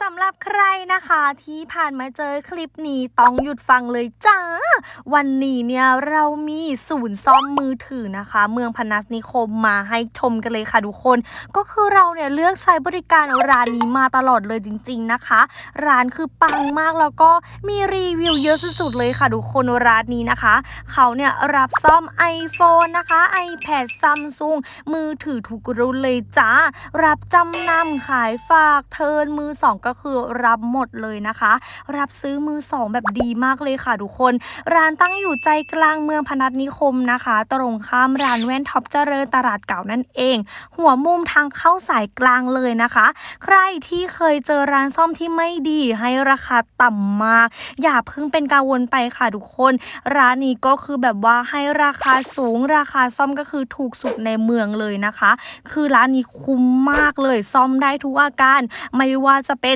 สำหรับใครนะคะที่ผ่านมาเจอคลิปนี้ต้องหยุดฟังเลยจ้า วันนี้เนี่ยเรามีศูนย์ซ่อมมือถือนะคะ เมืองพนัสนิคมมาให้ชมกันเลยค่ะทุกคน ก็คือเราเนี่ยเลือกใช้บริการร้านนี้มาตลอดเลยจริง ๆนะคะ ร้านคือปังมากแล้วก็มีรีวิวเยอะสุดๆเลยค่ะทุกคนร้านนี้นะคะ เขาเนี่ยรับซ่อม iPhone นะคะ iPad Samsung มือถือทุกรุ่นเลยจ้า รับจำนำขายฝากเทิร์นมือสองก็คือรับหมดเลยนะคะ รับซื้อมือสองแบบดีมากเลยค่ะทุกคนร้านตั้งอยู่ใจกลางเมืองพนัสนิคมนะคะ ตรงข้ามร้านแว่นท็อปเจริญตลาดเก่านั่นเอง หัวมุมทางเข้าสายกลางเลยนะคะ ใครที่เคยเจอร้านซ่อมที่ไม่ดีให้ราคาต่ำมาก อย่าเพิ่งเป็นกังวลไปค่ะทุกคน ร้านนี้ก็คือแบบว่าให้ราคาสูงราคาซ่อมก็คือถูกสุดในเมืองเลยนะคะ คือร้านนี้คุ้มมากเลยซ่อมได้ทุกอาการ ไม่ว่าจะเป็น